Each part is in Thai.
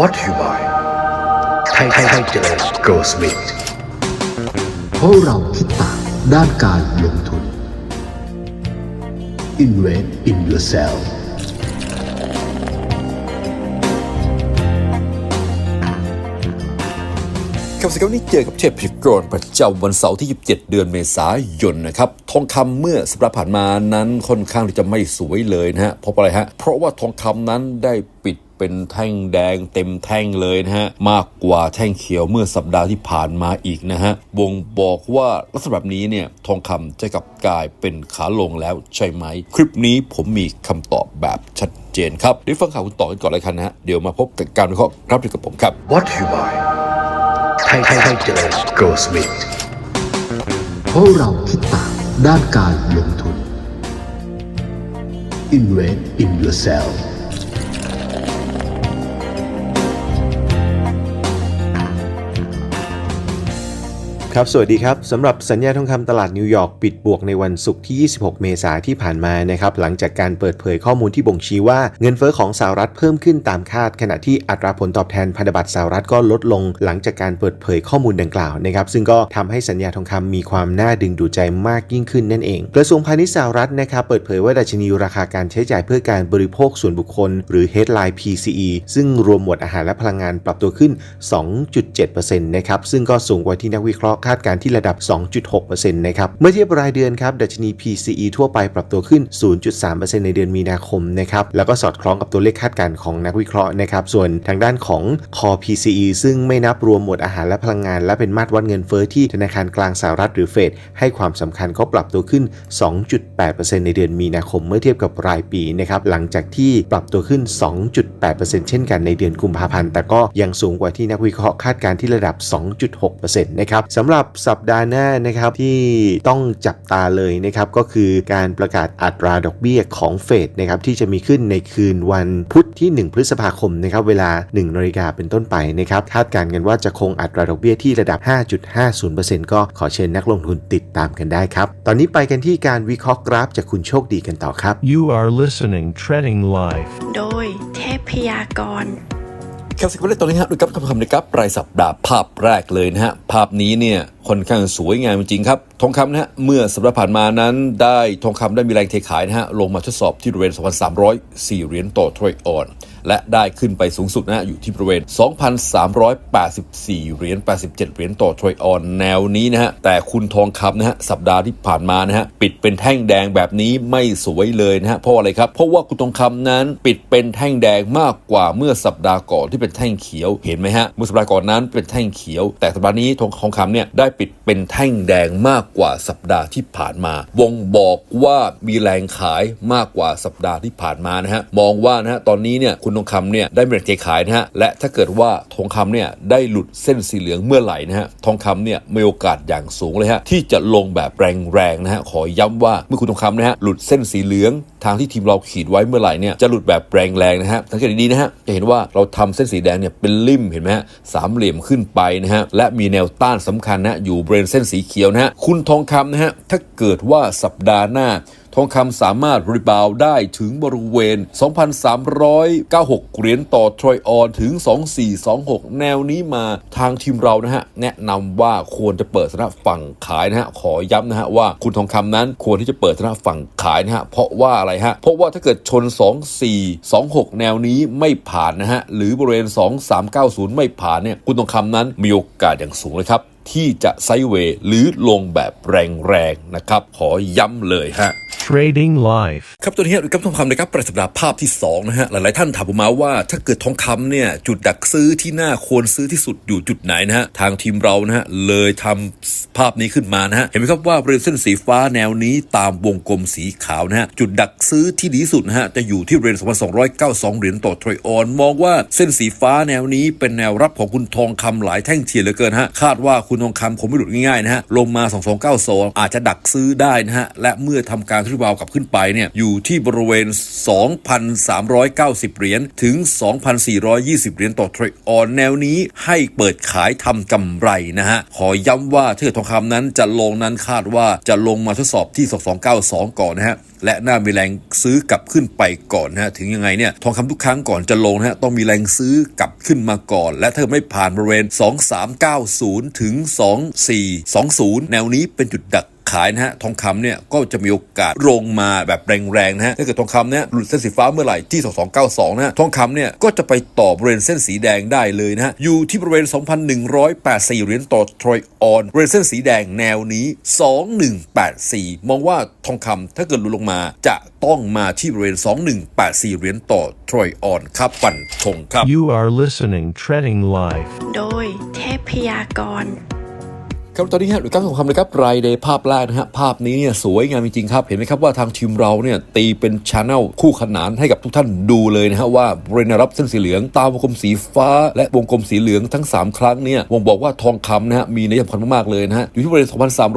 What you buy ไทยไทยเจริญ Go Smith เพราะเราคิดต่างด้านการลงทุน Invest in yourself ครับสวัสดีครับวันนี้เจอกับเทพพิกรประจำวันเสาร์ที่ 27 เดือนเมษายนนะครับ ทองคำเมื่อสัปดาห์ผ่านมานั้นค่อนข้างที่จะไม่สวยเลยนะฮะเพราะอะไรฮะ เพราะว่าทองคำนั้นได้ปิด เป็นแท่งแดงเต็มแท่งเลยนะฮะ มากกว่าแท่งเขียวเมื่อสัปดาห์ที่ผ่านมาอีกนะฮะบ่งบอกว่าลักษณะแบบนี้เนี่ยทองคำจะกลับกลายเป็นขาลงแล้วใช่ไหม คลิปนี้ผมมีคำตอบแบบชัดเจนครับเดี๋ยวฟังข่าวคุณต่อกันก่อนเลยครับนะฮะเดี๋ยวมาพบกับการวิเคราะห์ครับกับผมครับ What you buy ไทยไทยไทยเจริญ Go Smith เพราะเราคิดต่างด้านการลงทุน Invest in yourself ครับ สวัสดีครับสำหรับสัญญาทองคำตลาดนิวยอร์กปิดบวกในวันศุกร์ที่ 26 เมษายนที่ผ่านมานะครับหลังจากการเปิดเผยข้อมูลที่บ่งชี้ว่าเงินเฟ้อของสหรัฐเพิ่มขึ้นตามคาด ขณะที่อัตราผลตอบแทนพันธบัตรสหรัฐก็ลดลงหลังจากการเปิดเผยข้อมูลดังกล่าวนะครับซึ่งก็ทำให้สัญญาทองคำมีความน่าดึงดูดใจมากยิ่งขึ้นนั่นเอง กระทรวงพาณิชย์สหรัฐนะครับเปิดเผยว่าดัชนีราคาการใช้จ่ายเพื่อการบริโภคส่วนบุคคล หรือ headline PCE ซึ่งรวมหมวดอาหารและพลังงานปรับตัวขึ้น 2.7%นะครับซึ่งก็สูงกว่าที่นักวิเคราะห์คาดการณ์ที่ระดับ 2.6%นะครับ เมื่อเทียบรายเดือนครับ ดัชนี PCE ทั่วไปปรับตัวขึ้น 0.3%ในเดือนมีนาคมนะครับ แล้วก็สอดคล้องกับตัวเลขคาดการณ์ของนักวิเคราะห์นะครับ ส่วนทางด้านของ Core PCE ซึ่งไม่นับรวมหมวดอาหารและพลังงาน และเป็นมาตรวัดเงินเฟ้อที่ธนาคารกลางสหรัฐหรือเฟดให้ความสำคัญก็ปรับตัวขึ้น 2.8%ในเดือนมีนาคมเมื่อเทียบกับรายปีนะครับ หลังจากที่ปรับตัวขึ้น 2.8%เช่นกันในเดือนกุมภาพันธ์ แต่ก็ยังสูงกว่าที่นักวิเคราะห์คาดการณ์ที่ระดับ 2.6%นะครับสำหรับสัปดาห์หน้านะครับที่ต้องจับตาเลยนะครับก็คือการประกาศอัตราดอกเบี้ยของเฟดนะครับที่จะมีขึ้นในคืนวันพุธที่ 1 พฤษภาคมนะครับเวลา1นาฬิกาเป็นต้นไปนะครับคาดการณ์กันว่าจะคงอัตราดอกเบี้ยที่ระดับ 5.50%ก็ขอเชิญนักลงทุนติดตามกันได้ครับ ตอนนี้ไปกันที่การวิเคราะห์กราฟจากคุณโชคดีกันต่อครับ You are listening Treading Life. โดยเทพยากร ครับสิบวันแรตอนนี้ฮะดูกับคำคำนะครับรายสัปดาห์ภาพแรกเลยนะฮะ ภาพนี้เนี่ยค่อนข้างสวยงามจริงครับ ทองคำนะฮะ เมื่อสัปดาห์ผ่านมานั้นได้ทองคำได้มีแรงเทขายนะฮะ ลงมาทดสอบที่บริเวณ 2,304 เหรียญต่อทรอยออน และได้ขึ้นไปสูงสุดนะฮะอยู่ที่บริเวณ 2,384 เหรียญ 87 เหรียญต่อทรอยออนแนวนี้นะฮะ แต่คุณทองคำนะฮะสัปดาห์ที่ผ่านมานะฮะปิดเป็นแท่งแดงแบบนี้ไม่สวยเลยนะฮะเพราะอะไรครับ เพราะว่าคุณทองคำนั้นปิดเป็นแท่งแดงมากกว่าเมื่อสัปดาห์ก่อนที่เป็นแท่งเขียวเห็นไหมฮะเมื่อสัปดาห์ก่อนนั้นเป็นแท่งเขียว แต่สัปดาห์นี้ทองทองคำเนี่ยได้ปิดเป็นแท่งแดงมากกว่าสัปดาห์ที่ผ่านมา วงบอกว่ามีแรงขายมากกว่าสัปดาห์ที่ผ่านมานะฮะมองว่านะฮะตอนนี้เนี่ยคุณทองคำเนี่ยได้มีแรงเทขายนะฮะและถ้าเกิดว่าทองคำเนี่ยได้หลุดเส้นสีเหลืองเมื่อไหร่นะฮะทองคำเนี่ยมีโอกาสอย่างสูงเลยฮะที่จะลงแบบแรงๆนะฮะขอย้ำว่าเมื่อคุณทองคำนะฮะหลุดเส้นสีเหลืองทางที่ทีมเราขีดไว้เมื่อไหร่เนี่ยจะหลุดแบบแรงๆนะฮะสังเกตดีๆนะฮะจะเห็นว่าเราทำเส้นสีแดงเนี่ยเป็นริมเห็นไหมฮะสามเหลี่ยมขึ้นไปนะฮะและมีแนวต้านสำคัญนะอยู่บริเวณเส้นสีเขียวนะฮะคุณทองคำนะฮะถ้าเกิดว่าสัปดาห์หน้า ทองคำสามารถรีบาวได้ถึงบริเวณ 2,396 เหรียญต่อทรอยออนถึง 2426 แนวนี้มาทางทีมเรานะฮะ แนะนำว่าควรจะเปิดสนะฝั่งขายนะฮะ ขอย้ำนะฮะว่าคุณทองคำนั้นควรที่จะเปิดสนะฝั่งขายนะฮะ เพราะว่าอะไรฮะ เพราะว่าถ้าเกิดชน 2426 แนวนี้ไม่ผ่านนะฮะ หรือบริเวณ 2390 ไม่ผ่านเนี่ย คุณทองคำนั้นมีโอกาสอย่างสูงเลยครับ ที่จะไซด์เวย์หรือลงแบบแรงๆนะครับ ขอย้ำเลยฮะ Trading Life. ครับตัวนี้ครับกับทองคำนะครับประสัปดาห์ภาพที่ 2 นะฮะ หลายๆท่านถามผมมาว่าถ้าเกิดทองคำเนี่ย จุดดักซื้อที่น่าควรซื้อที่สุดอยู่จุดไหนนะฮะ ทางทีมเรานะฮะ เลยทำภาพนี้ขึ้นมานะฮะ เห็นไหมครับว่าบริเวณเส้นสีฟ้าแนวนี้ตามวงกลมสีขาวนะฮะ จุดดักซื้อที่ดีที่สุดนะฮะ จะอยู่ที่บริเวณ2,292 เหรียญต่อทรอยออน มองว่าเส้นสีฟ้าแนวนี้เป็นแนวรับของคุณทองคำหลายแท่งเทียนเหลือเกินฮะคาดว่าคุณทองคำคงไม่หลุดง่ายๆนะฮะลงมา 2292 อาจจะดักซื้อได้นะฮะและเมื่อทำการทริบาวกลับขึ้นไปเนี่ยอยู่ที่บริเวณ 2,390 เหรียญถึง 2,420 เหรียญต่อทรอออนแนวนี้ให้เปิดขายทำกำไรนะฮะขอย้ำว่าถ้าเกิดทองคำนั้นจะลงนั้นคาดว่าจะลงมาทดสอบที่ 2292 ก่อนนะฮะ และน่ามีแรงซื้อกลับขึ้นไปก่อนนะฮะถึงยังไงเนี่ยทองคำทุกครั้งก่อนจะลงนะฮะต้องมีแรงซื้อกลับขึ้นมาก่อน และถ้าไม่ผ่านบริเวณ 2390 ถึง 2420 แนวนี้เป็นจุดดัก ขายนะฮะทองคำเนี่ยก็จะมีโอกาสลงมาแบบแรงๆนะฮะถ้าเกิดทองคำเนี่ยหลุดเส้นสีฟ้าเมื่อไหร่ที่ 2292นะฮะทองคำเนี่ยก็จะไปต่อบริเวณเส้นสีแดงได้เลยนะฮะอยู่ที่บริเวณ 2,184 เหรียญต่อทรอยออนบริเวณเส้นสีแดงแนวนี้ 2184 มองว่าทองคำถ้าเกิดหลุดลงมาจะต้องมาที่บริเวณ 2184 เหรียญต่อทรอยออนครับปั่นธงครับ You are listening Treading Life. โดยเทพยากร ครับตอนนี้ฮะหรือการส่งคำเลยครับรายเดย์ภาพแรกนะฮะภาพนี้เนี่ยสวยงามจริงๆครับ เห็นไหมครับว่าทางทีมเราเนี่ยตีเป็นชาแนลคู่ขนานให้กับทุกท่านดูเลยนะฮะว่าบริเวณแนรับเส้นสีเหลืองตามวงกลมสีฟ้า และวงกลมสีเหลืองทั้ง 3 ครั้งเนี่ยวงบอกว่าทองคำนะฮะมีนัยสำคัญมากๆเลยนะฮะอยู่ที่บริเวณ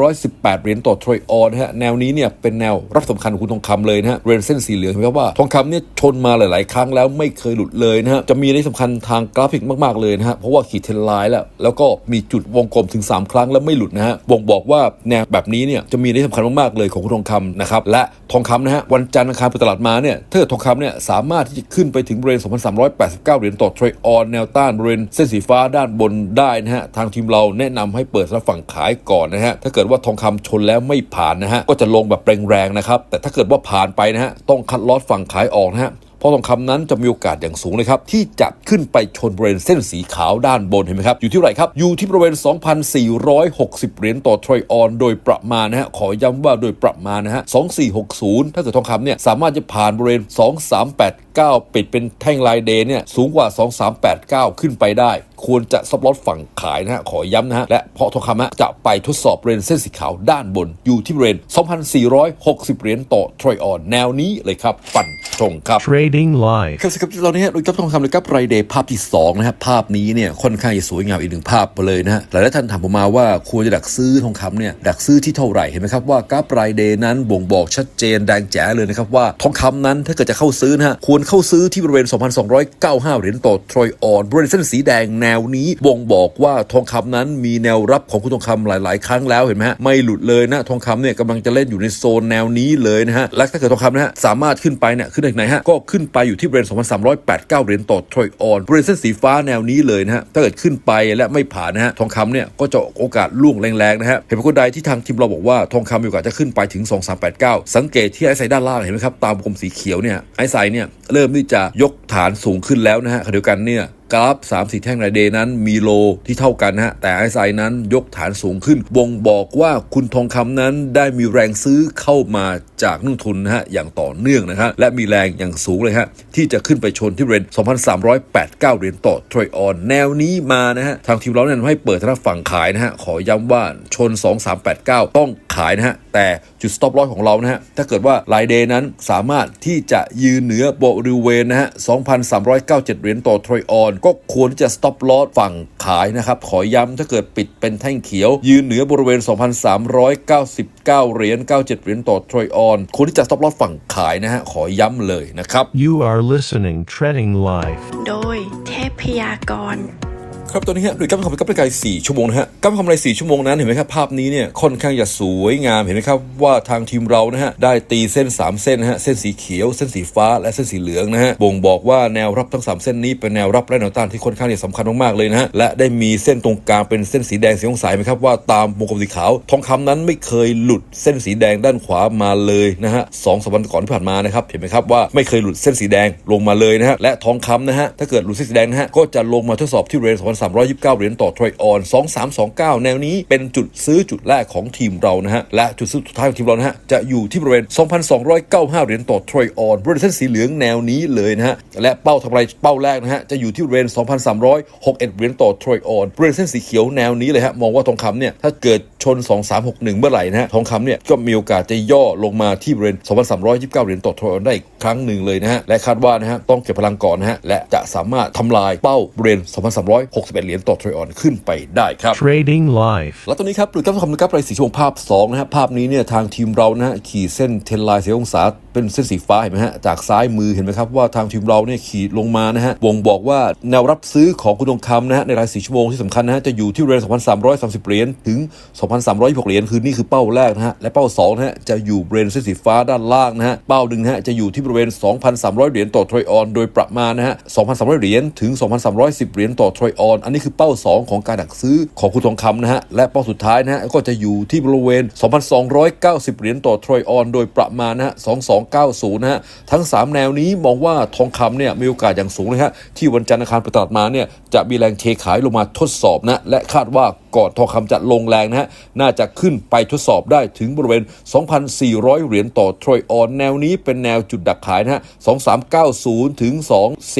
2,318 เหรียญต่อทรอยออนะฮะแนวนี้เนี่ยเป็นแนวรับสำคัญของคุณทองคำเลยนะฮะบริเวณเส้นสีเหลืองเห็นไหมครับว่าทองคำเนี่ยชนมาหลาย ๆ ครั้งแล้วไม่เคยหลุดเลยนะฮะจะมีนัยสำคัญทางกราฟิกมากๆเลยนะฮะเพราะว่าขีดเทนไลน์แล้วแล้วก็มีจุดวงกลมถึง 3 ครั้งแล้วไม่หลุดนะฮะบ่งบอกว่าแนวแบบนี้เนี่ยจะมีนัยสำคัญมากๆเลยของทองคำนะครับและทองคำนะฮะวันจันทร์อังคารเปิดตลาดมาเนี่ยถ้าเกิดทองคำเนี่ยสามารถที่จะขึ้นไปถึงบริเวณ 2,389 เหรียญต่อเทรอออนแนวต้านบริเวณเส้นสีฟ้าด้านบนได้นะฮะทางทีมเราแนะนำให้เปิดสำหรับฝั่งขายก่อนนะฮะถ้าเกิดว่าทองคำชนแล้วไม่ผ่านนะฮะก็จะลงแบบแรงๆนะครับแต่ถ้าเกิดว่าผ่านไปนะฮะต้องคัดลอตฝั่งขายออกนะฮะ เพราะทองคำนั้นจะมีโอกาสอย่างสูงเลยครับที่จะขึ้นไปชนบริเวณเส้นสีขาวด้านบนเห็นไหมครับอยู่ที่ไรครับอยู่ที่บริเวณ 2,460 เหรียญต่อทรอยออน โดยประมาณนะฮะขอย้ำว่าโดยประมาณนะฮะ2460 ถ้าเกิดทองคำเนี่ยสามารถจะผ่านบริเวณ 2389 ปิดเป็นแท่งลายเดย์เนี่ยสูงกว่า 2389 ขึ้นไปได้ ควรจะซับลอตฝั่งขายนะฮะขอย้ำนะฮะและเพราะทองคำฮะจะไปทดสอบบริเวณเส้นสีขาวด้านบนอยู่ที่บริเวณ 2,460 เหรียญต่อทรอยออน แนวนี้เลยครับปั่น ตรงครับ Trading Life. ครับสครับตอนนี้ฮะเรากับทองคำเลยครับไรเดย์ภาพที่2นะครับภาพนี้เนี่ยค่อนข้างจะสวยงามอีกหนึ่งภาพไปเลยนะฮะหลายๆท่านถามผมมาว่าควรจะดักซื้อทองคำเนี่ยดักซื้อที่เท่าไหร่เห็นไหมครับว่ากราฟไรเดย์นั้นบ่งบอกชัดเจนแดงแจ๋เลยนะครับว่าทองคำนั้นถ้าเกิดจะเข้าซื้อนะฮะควรเข้าซื้อที่บริเวณ 2,295 เหรียญต่อทรอยออนบริเวณเส้นสีแดงแนวนี้บ่งบอกว่าทองคำนั้นมีแนวรับของคุณทองคำหลาย ๆ ครั้งแล้วเห็นไหมฮะไม่หลุดเลยนะทองคำเนี่ยกำลังจะเล่นอยู่ในโซนแนวนี้เลยนะฮะและถ้าเกิดทองคำนะฮะสามารถขึ้นไปเนี่ยขึ้นจากไหนฮะ ก็ขึ้นไปอยู่ที่บริเวณ2,389เหรียญต่อทรอยออนบริเวณเส้นสีฟ้าแนวนี้เลยนะฮะ ถ้าเกิดขึ้นไปและไม่ผ่านนะฮะ ทองคำเนี่ยก็จะโอกาสล่วงแรงๆนะฮะ เห็นไหมคนใดที่ทางทีมเราบอกว่าทองคำมีโอกาสจะขึ้นไปถึง 2389 สังเกตที่ไอซ์ไซด้านล่างเห็นไหมครับ ตามวงกลมสีเขียวเนี่ย ไอซ์ไซเนี่ยเริ่มที่จะยกฐานสูงขึ้นแล้วนะฮะขณะเดียวกันเนี่ย กราฟ 3 4 แท่งรายเดย์นั้นมีโลที่เท่ากันนะฮะแต่ไอซ์ไซนั้นยกฐานสูงขึ้นบ่งบอกว่าคุณทองคำนั้นได้มีแรงซื้อเข้ามาจากนักลงทุนนะฮะอย่างต่อเนื่องนะฮะและมีแรงอย่างสูงเลยฮะที่จะขึ้นไปชนที่บริเวณ2,389 เหรียญต่อทรอยออน แนวนี้มานะฮะทางทีมเราแนะนำให้เปิดทางฝั่งขายนะฮะขอย้ำว่าชน 2389 ต้องายนะฮะ แต่จุด stop loss ของเรานะฮะ ถ้าเกิดว่ารายเดย์นั้นสามารถที่จะยืนเหนือบริเวณนะฮะ 2,397 เหรียญต่อทรอยออน ก็ควรที่จะ stop loss ฝั่งขายนะครับ ขอย้ำถ้าเกิดปิดเป็นแท่งเขียว ยืนเหนือบริเวณ 2,399 เหรียญ97 เหรียญต่อทรอยออนควรที่จะ stop loss ฝั่งขายนะฮะ ขอย้ำเลยนะครับ You are listening Treading Life. โดยเทพยากร ครับตอนนี้ฮะดยการทำกับรายการ4ชั่วโมงนะฮะการทำราย4ชั่วโมงนั้นเห็นไหมครับภาพนี้เนี่ยค่อนข้างจะสวยงามเห็นไหมครับว่าทางทีมเรานะฮะได้ตีเส้น 3 เส้นนะฮะเส้นสีเขียว เส้นสีฟ้าและเส้นสีเหลืองนะฮะบ่งบอกว่าแนวรับทั้ง 3 เส้นนี้เป็นแนวรับและแนวต้านที่ค่อนข้างจะสำคัญมากๆเลยนะฮะและได้มีเส้นตรงกลางเป็นเส้นสีแดงสีองศาไหมครับว่าตามวงกลมสีขาว ทองคำนั้นไม่เคยหลุดเส้นสีแดงด้านขวามาเลยนะฮะสองสามวันก่อนที่ผ่านมานะครับเห็นไหมครับว่าไม่เคยหลุดเส้นสีแดงลงมาเลยนะฮะและทองคำนะฮะถ้าเกิดหลุดเส้นสีแดงนะฮะก็จะลงมาทดสอบที่บริเวณ2,329 เหรียญต่อทรอยออน 2329 แนวนี้เป็นจุดซื้อจุดแรกของทีมเรานะฮะ และจุดซื้อสุดท้ายของทีมเรานะฮะ จะอยู่ที่บริเวณ 2,295 เหรียญต่อทรอยออนบริเวณเส้นสีเหลืองแนวนี้เลยนะฮะ และเป้าทำไรเป้าแรกนะฮะ จะอยู่ที่บริเวณ 2,361 เหรียญต่อทรอยออนบริเวณเส้นสีเขียวแนวนี้เลยฮะ มองว่าทองคำเนี่ยถ้าเกิดชน 2361 เมื่อไหร่นะฮะ ทองคำเนี่ยก็มีโอกาสจะย่อลงมาที่บริเวณ 2,329 เหรียญต่อทรอยออนได้อีกครั้งหนึ่งเลยนะฮะ และคาดว่านะฮะต้องเก็บพลังก่อนนะฮะ และจะสามารถทำลายเป้าบริเวณ 2,360 61เหรียญต่อทรอยออนขึ้นไปได้ครับ Trading Life. แล้วตอนนี้ครับหลุยส์ครับทำนะครับไรสีชมพูภาพ2นะฮะภาพนี้เนี่ยทางทีมเรานะฮะขีดเส้นเทนไลน์เสียองศาเป็นเส้นสีฟ้าเห็นไหมฮะจากซ้ายมือเห็นไหมครับว่าทางทีมเราเนี่ยขีดลงมานะฮะบ่งบอกว่าแนวรับซื้อของคุณทองคำนะฮะในรายสีชั่วโมงที่สำคัญนะฮะจะอยู่ที่บริเวณ2,330 เหรียญถึง 2,326 เหรียญคือนี่คือเป้าแรกนะฮะและเป้า2นะฮะจะอยู่บริเวณเส้นสีฟ้าด้านล่างนะฮะเป้าหนึ่งนะฮะจะอยู่ที่บริเวณ 2,300 เหรียญต่อทรอยออน โดยประมาณนะฮะ2,300 เหรียญถึง 2,310 เหรียญต่อทรอยออนอันนี้คือเป้า 2 ของการดักซื้อของคุณทองคำนะฮะ และเป้าสุดท้ายนะฮะ ก็จะอยู่ที่บริเวณ 2,290 เหรียญต่อทรอยออน โดยประมาณนะฮะ 2290 นะฮะ ทั้ง 3 แนวนี้มองว่าทองคำเนี่ยมีโอกาสอย่างสูงเลยฮะ ที่วันจันทร์อังคารประตลาดมาเนี่ยจะมีแรงเทขายลงมาทดสอบนะ และคาดว่าก่อนทองคำจะลงแรงนะฮะ น่าจะขึ้นไปทดสอบได้ถึงบริเวณ 2,400 เหรียญต่อทรอยออน แนวนี้เป็นแนวจุดดักขายนะฮะ 2390 ถึง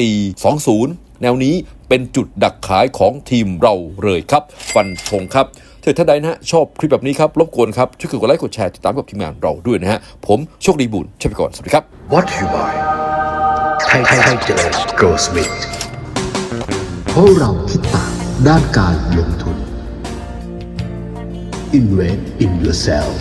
2420 แนวนี้ เป็นจุดดักขายของทีมเราเลยครับ ฟันธงครับถ้าท่านใดนะฮะชอบคลิปแบบนี้ครับรบกวนครับช่วยกดไลค์กดแชร์ติดตามกับทีมงานเราด้วยนะฮะผมโชคดีบุญใช่ไปก่อนสวัสดีครับ What you buy Titles Go Smith เพราะเราคิดต่างด้านการลงทุน Invest in yourself